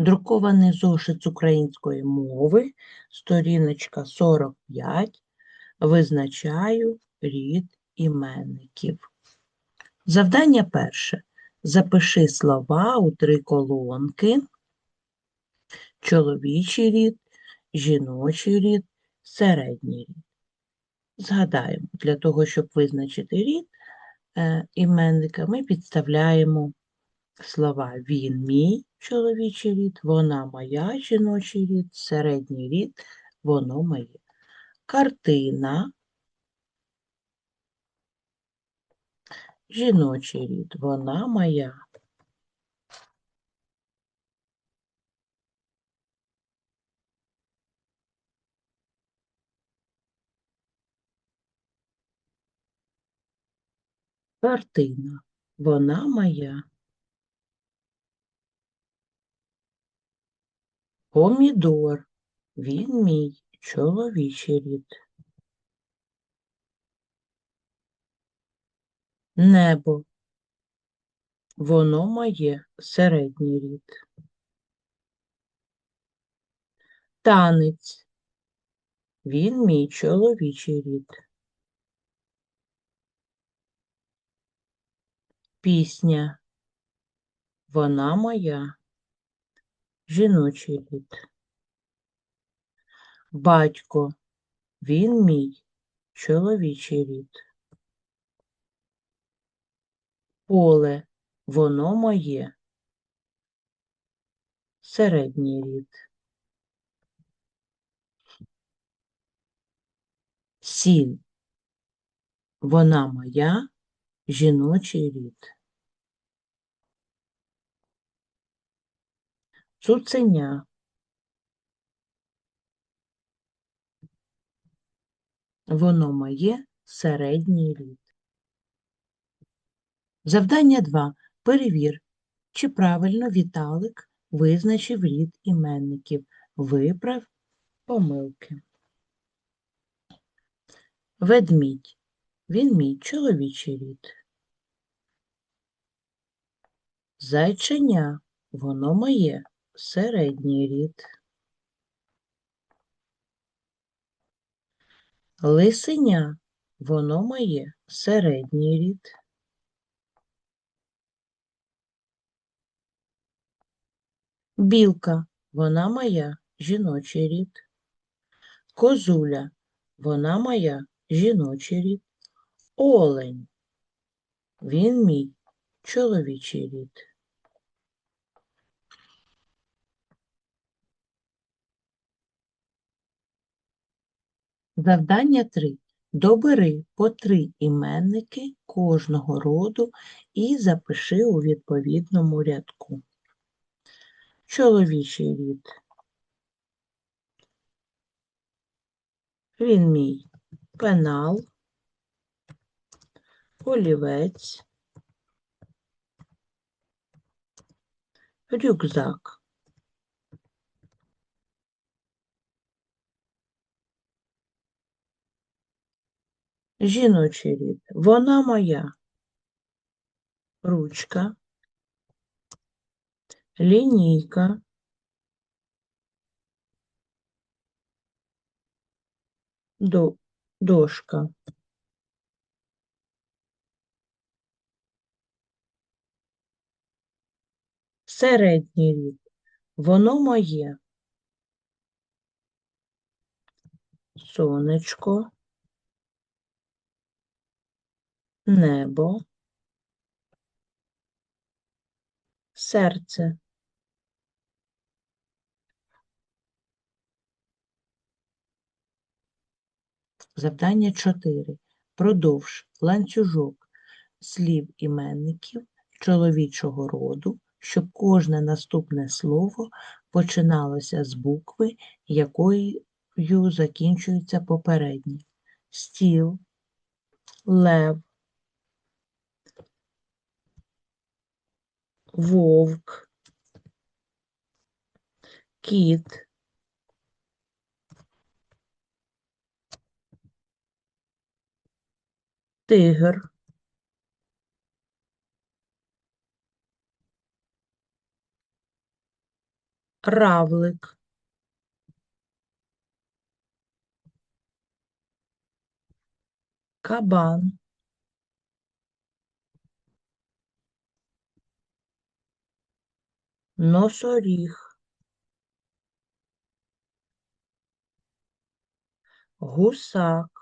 Друкований зошит з української мови, сторіночка 45. Визначаю рід іменників. Завдання перше. Запиши слова у три колонки. Чоловічий рід, жіночий рід, середній рід. Згадаємо, для того, щоб визначити рід е, іменника, ми підставляємо слова він мій чоловічий рід, вона моя жіночий рід, середній рід, воно моє. Картина, жіночий рід, вона моя. Картина, вона моя. Помідор, він мій чоловічий рід. Небо, воно моє середній рід. Танець, він мій чоловічий рід. Пісня, вона моя жіночий рід. Батько, він мій чоловічий рід. Поле, воно моє середній рід. Сіль, вона моя жіночий рід. Цуценя. Воно моє середній рід. Завдання 2. Перевір, чи правильно Віталик визначив рід іменників. Виправ помилки. Ведмідь. Він мій чоловічий рід. Зайченя. Воно моє середній рід. Лисеня, воно моє середній рід. Білка, вона моя жіночий рід. Козуля, вона моя жіночий рід. Олень, він мій чоловічий рід. Завдання 3. Добери по три іменники кожного роду і запиши у відповідному рядку. Чоловічий рід. Він мій пенал, олівець, рюкзак. Жіночий рід. Вона моя. Ручка. Лінійка. До, дошка. Середній рід. Воно моє. Сонечко. Небо, серце. Завдання 4. Продовж ланцюжок слів іменників чоловічого роду, щоб кожне наступне слово починалося з букви, якою закінчується попереднє. Стіл, лев, вовк, кіт, тигр, равлик, кабан, носоріг, гусак,